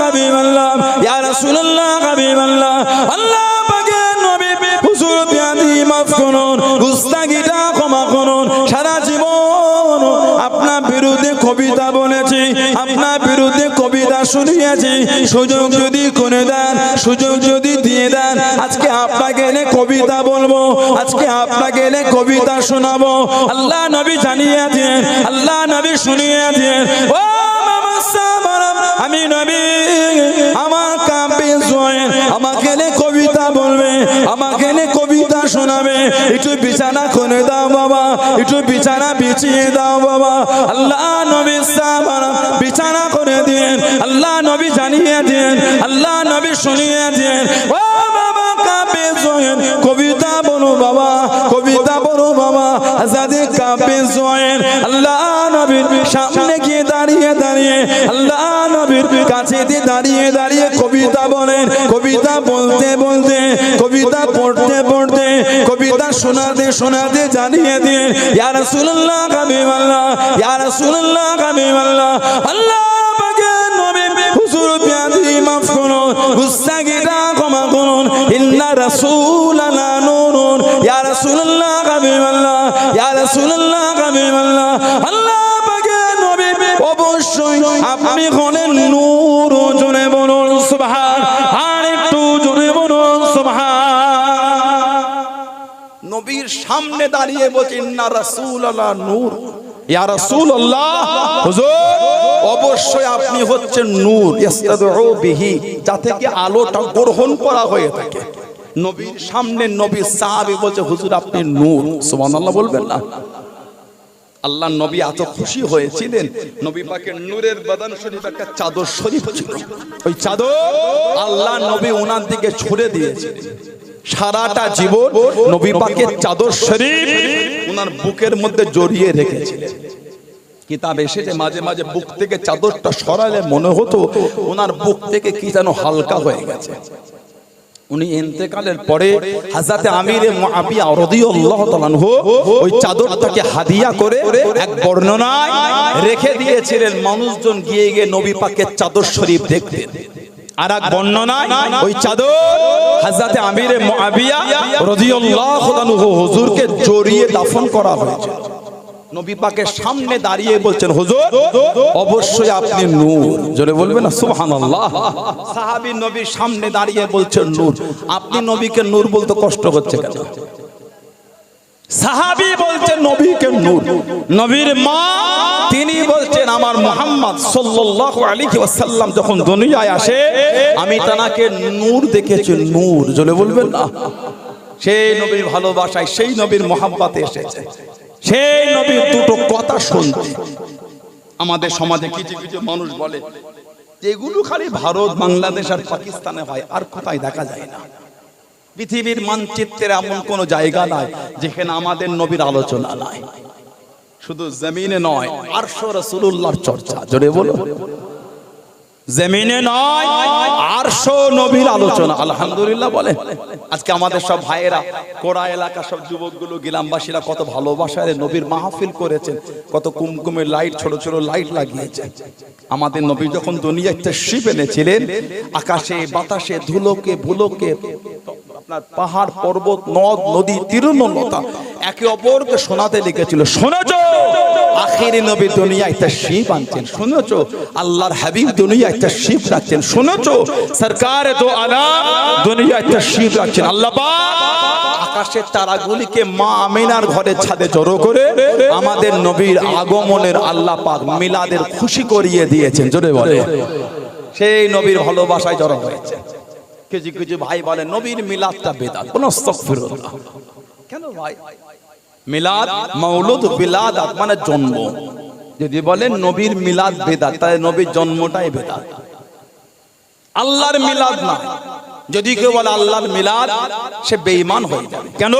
হাবিবাল্লাহ, ইয়া রাসূলুল্লাহ, হাবিবাল্লাহ। আল্লাহ পাকের নবী হুজুর বিয়াদি মাফ করুন, গুস্তাগিটা ক্ষমা করুন। সারা জীবন আপনার বিরুদ্ধে কবিতা বলেছি, আপনার বিরুদ্ধে কবিতা শুনিয়েছি। সুযোগ যদি করে দেন, সুযোগ যদি দিয়ে দেন, আজকে আপনাকে এনে কবিতা বলব, আজকে আপনাকে এনে কবিতা শোনাবো। আল্লাহ নবী জানিয়ে দিন আল্লাহ নবী শুনিয়ে দিন ও মামা আমি নবী আমার কাপে জয়েন আমাকে কবিতা বলবে আমাকে কবিতা শোনাবে। একটু বিছানা করে দাও বাবা একটু বিছানা বিছিয়ে দাও বাবা। আল্লাহ নবী সামারাম, বিছানা করে দিন আল্লাহ নবী জানিয়ে দিন আল্লাহ নবী শুনিয়ে দিন ও বাবা কাপে কবিতা বলো বাবা কবিতা বলো বাবা আজাদে কাপে জয়েন আল্লাহ নবীর সামনে দাঁড়িয়ে দাঁড়িয়ে, আল্লাহ নবীর কাছে দাঁড়িয়ে দাঁড়িয়ে কবিতা বলেন, কবিতা বলতে বলতে, কবিতা পড়তে পড়তে, কবিতা শোনাতে শোনাতে জানিয়ে দিয়ে, ইয়া রাসূলুল্লাহ, হাবিবাল্লাহ, ইয়া রাসূলুল্লাহ, হাবিবাল্লাহ, আল্লাহ পাকের নবী হুজুর বিয়াদি মাফ করুন, গুস্তাগিটা ক্ষমা করুন ইয়া রাসূলুল্লাহ, হাবিবাল্লাহ, ইয়া আল্লাহ আপনি হলেন নূর, জোরে বলুন আর একটু জোরে বলুন নবীর সামনে দাঁড়িয়ে বলছেন না রাসূল আল্লাহ নূর অবশ্যই আপনি হচ্ছেন নূর। বিহি যা থেকে আলোটা গ্রহণ করা হয়ে থাকে। নবীর সামনে নবী সাহাবী বলছে, হুজুর, আপনি নূর। সুবহানাল্লাহ বলবেন না। আল্লাহ নবী এত খুশি হয়েছিলেন। নবী পাকের নূরের বাদান শরীফ একটা চাদর শরীফ ছিল। ওই চাদর আল্লাহ নবী ওনার দিকে ছুড়ে দিয়েছিলেন সারাটা জীবন নবী পাকের চাদর শরীফ ওনার বুকের মধ্যে জড়িয়ে রেখেছিলেন। কিতাব এসেছে মাঝে মাঝে বুক থেকে চাদরটা সরালে মনে হতো ওনার বুক থেকে কি যেন হালকা হয়ে গেছে। উনি ইন্তেকালের পরে হাজরাতে আমিরে মুআবিয়া রাদিয়াল্লাহু তাআলা আনহু ওই চাদরটাকে হাদিয়া করে এক বর্ণনায় রেখে দিয়েছিলেন, মানুষজন গিয়ে গিয়ে নবী পাকের চাদর শরীফ দেখতেন। আর এক বর্ণনায় ওই চাদর হাজরাতে আমিরে মুআবিয়া রাদিয়াল্লাহু তাআলা আনহু হুজুরকে জড়িয়ে দাফন করা হয়েছে। নবী পাকের সামনে দাঁড়িয়ে বলছেন হুজুর অবশ্যই আপনি নূর। জোরে বলবেন না সুবহানাল্লাহ। সাহাবী নবীর সামনে দাঁড়িয়ে বলছেন নূর। আপনি নবীকে নূর বলতে কষ্ট হচ্ছে কেন? সাহাবী বলছেন নবীকে নূর। নবীর মা তিনি বলছেন আমার মুহাম্মদ সাল্লাল্লাহু আলাইহি ওয়াসাল্লাম যখন দুনিয়ায় আসে আমি তানাকে নূর দেখেছি নূর। জোরে বলবেন না? সেই নবীর ভালোবাসায় সেই নবীর মোহাম্মতে এসেছে। সেই নবীর দুটো কথা শুনতে আমাদের সমাজে কিছু কিছু মানুষ বলে যেগুলো খালি ভারত বাংলাদেশ আর পাকিস্তানে হয় আর কোথায় দেখা যায় না। পৃথিবীর মানচিত্রের এমন কোন জায়গা নাই যেখানে আমাদের নবীর আলোচনা নাই। শুধু জমিনে নয় আরশো রাসূলুল্লাহর চর্চা। জোরে বলো জমিনে নয়, আরশো নবীর আলোচনা। আলহামদুলিল্লাহ বলে। আজকে আমাদের সব ভাইয়েরা, কোড়া এলাকা সব যুবকগুলো, গ্রামবাসীরা কত ভালোবাসায় নবীর মাহফিল করেছেন। কত কুমকুমের লাইট, ছোট ছোট লাইট লাগিয়েছে। আমাদের নবী যখন দুনিয়াতে শিব এনেছিলেন, আকাশে, বাতাসে, ধুলোকে, ভুলোকে, আপনার পাহাড়, পর্বত, নদ, নদী তীরনলতা একে অপরকে শোনাতে লিখেছিল। শোনেছ? আখিরি নবী দুনিয়ায় শিব আনছেন শুনেছ? আল্লাহর হাবিব দুনিয়ায় শিব রাখছেন শুনেছ? সরকার তো আলা দুনিয়ায় শিব রাখছেন। আল্লাহ আকাশের তারাগুলিকে মা আমিনার ঘরের ছাদে জড়ো করে আমাদের নবীর আগমনের আল্লাহ পাক মিলাদের খুশি করিয়ে দিয়েছেন। জোরে বলে। সেই নবীর ভালোবাসায় জড়ো হয়েছে। কিছু কিছু ভাই বলে, নবীর মিলাদটা বেদাত। কোন কেন ভাই? মিলাদ মাউলুদ বিলাদ মানে জন্ম। যদি বলেন নবীর মিলাদ বেদাত, তাহলে নবীর জন্মটাই বেদাত। আল্লাহর মিলাদ না। যদি কেউ বলে আল্লাহর মিলাদ, সে বেঈমান হয়ে যাবে। কেন?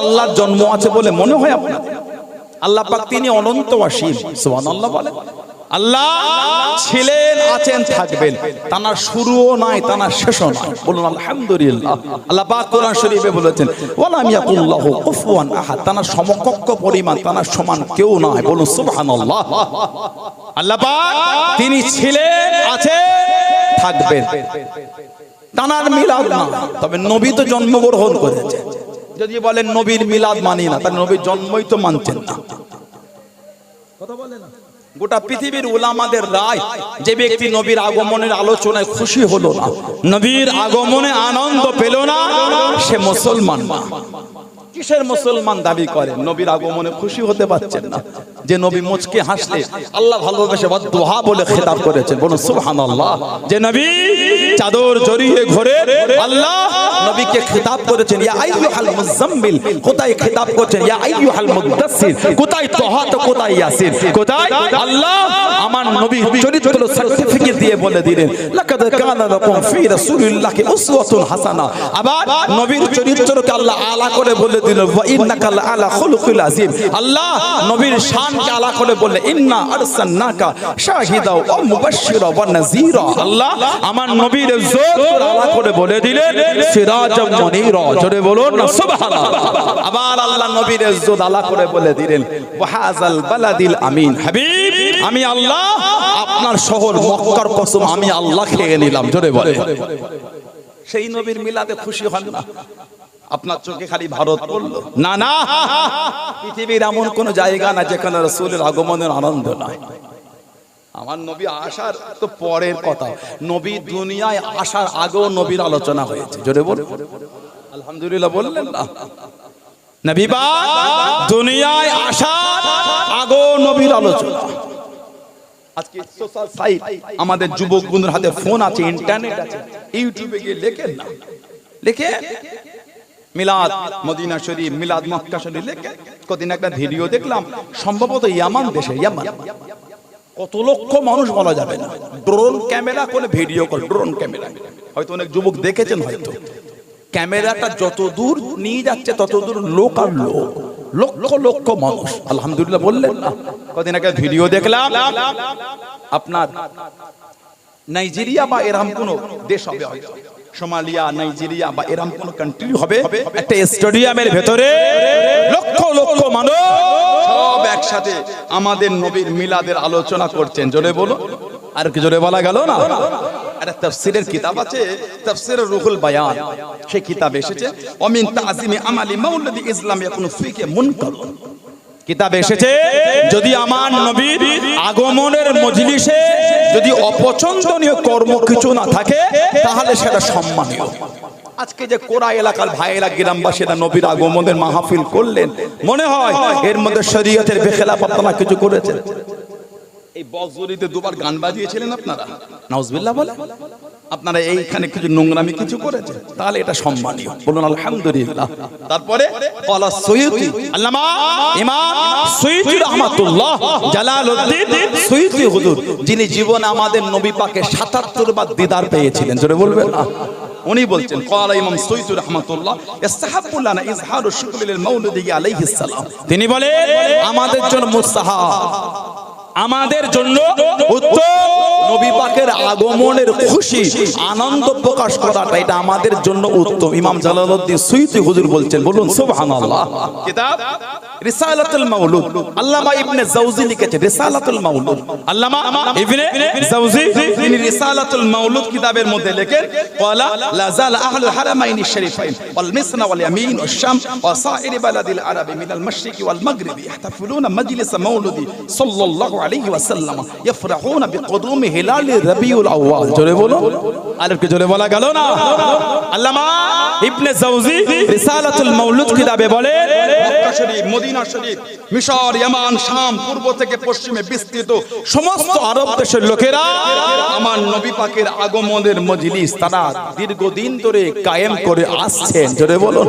আল্লাহর জন্ম আছে বলে মনে হয় আপনার আল্লাহ পাক তিনি অনন্ত অসীম সুবহানাল্লাহ বলে আল্লাহ ছিলেন, আছেন, থাকবেন। তানার শুরুও নাই, তানার শেষও নাই। বলুন, আলহামদুলিল্লাহ। আল্লাহ পাক কোরআন শরীফে বলেছেন, ওয়ালাম ইয়াকুল্লাহু কুফুয়ান আহাদ। তানার সমকক্ষ পরিমাণ, তানার সমান কেউ নাই। বলুন, সুবহানাল্লাহ। আল্লাহ পাক, তিনি ছিলেন, আছেন, থাকবেন। তানার মিলাদ না তবে নবী তো জন্মগ্রহণ করেছে যদি বলেন নবীর মিলাদ মানি না, তাহলে নবীর জন্মই তো মানছেন না। কথা বলে না। গোটা পৃথিবীর উলামাদের রায় যে ব্যক্তি নবীর আগমনের আলোচনায় খুশি হলো না নবীর আগমনে আনন্দ পেল না সে মুসলমান না। কিসের মুসলমান দাবি করে? নবীর আগমনে খুশি হতে পারছেন না। যে নবী মুচকে হাসলে আল্লাহ ভালোবেসে দোহা বলে খেতাব করেছেন। বলুন, সুবহানাল্লাহ। যে নবী চাদর জড়িয়ে ঘোরে, আল্লাহ নবীকে খেতাব করেছেন। ইয়া আইয়ুহাল মুজাম্মিল কোথায় খেতাব করছেন? ইয়া আইয়ুহাল মুদাসসির, কোথায় তহা কোথায় ইয়াসির? কোথায় আল্লাহ আমার নবী চরিত্র সার্টিফিকেট দিয়ে বলে দিলেন, লাকাদ কানা লাকুম ফি রাসূলিল্লাহি উসওয়াতুন হাসানা। আবার নবীর চরিত্রকে আল্লাহ আলা করে বলে দিল, ওয়া আলা আযীম। আল্লাহ নবীর শানকে আলা করে ইন্না শাহিদা ওয়া ওয়া আল্লাহ আমার নবীর ইজ্জত আলা করে বলে দিলেন, সিরাজাম জোরে বলুন না, সুবহানাল্লাহ। আবার আল্লাহ নবীর ইজ্জত আলা করে বলে দিলেন ওয়াহাজাল বালাদিল আমিন। হাবিব, আমি আল্লাহ, আপনার শহর মক্কার কসম আমি আল্লাহ খেয়ে নিলাম, জোরে বলে। সেই নবীর মিলাদে খুশি হন না। আপনার চোখে খালি ভারত পড়ল। না না পৃথিবীর এমন কোন জায়গা না যেখানে রসুলের আগমনের আনন্দ নাই। আমার নবী আসার তো পরের কথা। নবী দুনিয়ায় আসার আগেও নবীর আলোচনা হয়েছে। জোরে বল আলহামদুলিল্লাহ বললেন না। নবী পাক দুনিয়ায় আসার নবীর আলোচনা। আজকে সোশ্যাল সাইট আমাদের যুবক বন্ধুর হাতে ফোন আছে ইন্টারনেট আছে। ইউটিউবে গিয়ে লেখেন না। লেখে মিলাদ, মদিনা শরীফ, মিলাদ মক্কা শরীফ লেখে কদিন একটা ভিডিও দেখলাম, সম্ভবত ইয়ামান দেশে, ইয়ামান। কত লক্ষ মানুষ বলা যাবে না। ড্রোন ক্যামেরা করে ভিডিও কল ড্রোন ক্যামেরা হয়তো অনেক যুবক দেখেছেন হয়তো। ক্যামেরাটা যত দূর নিয়ে যাচ্ছে, তত দূর লোক আর লোক। লক্ষ লক্ষ মানুষ। আলহামদুলিল্লাহ বললেন না। কদিন আগে ভিডিও দেখলাম। আপনার নাইজেরিয়া বা এরকম কোন দেশ হবে হয়তো। সোমালিয়া নাইজেরিয়া বা এরকম কোন কান্ট্রি হবে? একটা স্টেডিয়ামের ভেতরে লক্ষ লক্ষ মানুষ সব একসাথে আমাদের নবীর মিলাদের আলোচনা করছেন। জোরে বলো আর কি জোরে বলা গেল না? একটা তাফসিরের কিতাব আছে তাফসির রুহুল বায়ান। সেই কিতাব এসেছে অমিন তাজিমি আমালি মাউলাদি ইসলাম ইয়াকুনু ফিকে মুনকার। কিতাব এসেছে যদি আমার নবীর আগমনের মজলিসে যদি অপছন্দনীয় কর্ম কিছু না থাকে তাহলে সেটা সম্মানীয়। আজকে যে কোরা এলাকার ভাইয়েরা গ্রামবাসীরা নবীর আগমনের মাহফিল করলেন মনে হয় এর মধ্যে শরীয়তের বেখেলাপ আপনারা কিছু করেছেন। এই বজরিতে দুবার গান বাজিয়েছিলেন আপনারা? নাউজবিল্লাহ বলে আপনারা এইখানে কিছু নোংরামি কিছু করেছেন? তাহলে এটা সম্মানীয়। বলুন, আলহামদুলিল্লাহ। তারপরে কলা সৈয়দি, আল্লামা ইমাম জালালউদ্দিন হুজুর, যিনি জীবনে আমাদের নবী পাকে 77 বার দিদার পেয়েছিলেন। জোরে বলবেন না? উনি বলছেন ক্বালা ইমাম মাউলিদি আলাইহিস সালাম। তিনি বলে আমাদের জন্য আমাদের জন্য আগমনের খুশি, আনন্দ প্রকাশ করাটা এটা আমাদের জন্য উত্তম। ইমাম জালালউদ্দিন সুইতি হুজুর বলছেন, বলুন, সুবহানাল্লাহ। কিতাব? রিসালাতুল মাউলুদ। আল্লামা ইবনে জাওজি লিখেছে রিসালাতুল মাউলুদ। আল্লামা ইবনে জাওজি তিনি রিসালাতুল মাউলুদ কিতাবের মধ্যে লেখেন, ক্বালা লা জাল আহলুল হারামাইন শরীফাইন, ওয়াল মিসনা ওয়াল ইয়ামিন ওয়াশ শাম ওয়া সাইর বালাদিল আরবি মিনাল মাশরিকি ওয়াল মাগরিবি, ইয়াহতাফিলুনা মাজলিস মাউলুদি সাল্লাল্লাহু আলাইহি ওয়াসাল্লাম, ইয়াফরাহুনা বিকুদুমি হিলাল রবিউল আউয়াল। জোরে বলো আর কি জোরে বলা গেল না? আল্লামা ইবনে জাওজি রিসালাতুল মাউলুদ কিতাবে বলে মক্কা শরীফ মদিনা শরীফ, মিশর, ইয়ামান, শাম, পূর্ব থেকে পশ্চিমে বিস্তৃত সমস্ত আরব দেশের লোকেরা আমার নবী পাকের আগমনের মজলিস তারা দীর্ঘদিন ধরে কায়েম করে আসছেন। জোরে বলুন।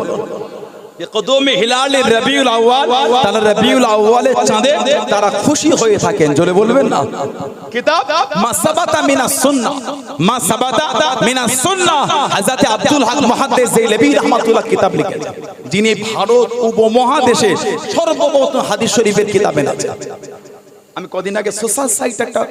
কদমে হিলালে রবিউল আউয়াল তারা রবিউল আউয়ালের চাঁদে তারা খুশি হয়ে থাকেন। জোরে বলবেন না? কিতাব? মাসাবাতা মিনাস সুন্নাহ। মা সাবাতা মিনাস সুন্নাহ। হযরত আব্দুল হক মুহাদ্দিস জেলেবি রাহমাতুল্লাহ কিতাব লিখেছেন। যিনি ভারত উপমহাদেশে সর্বপ্রথম হাদিস শরীফের কিতাবেন আছে আমি কদিন আগে সোশ্যাল সাইট একটা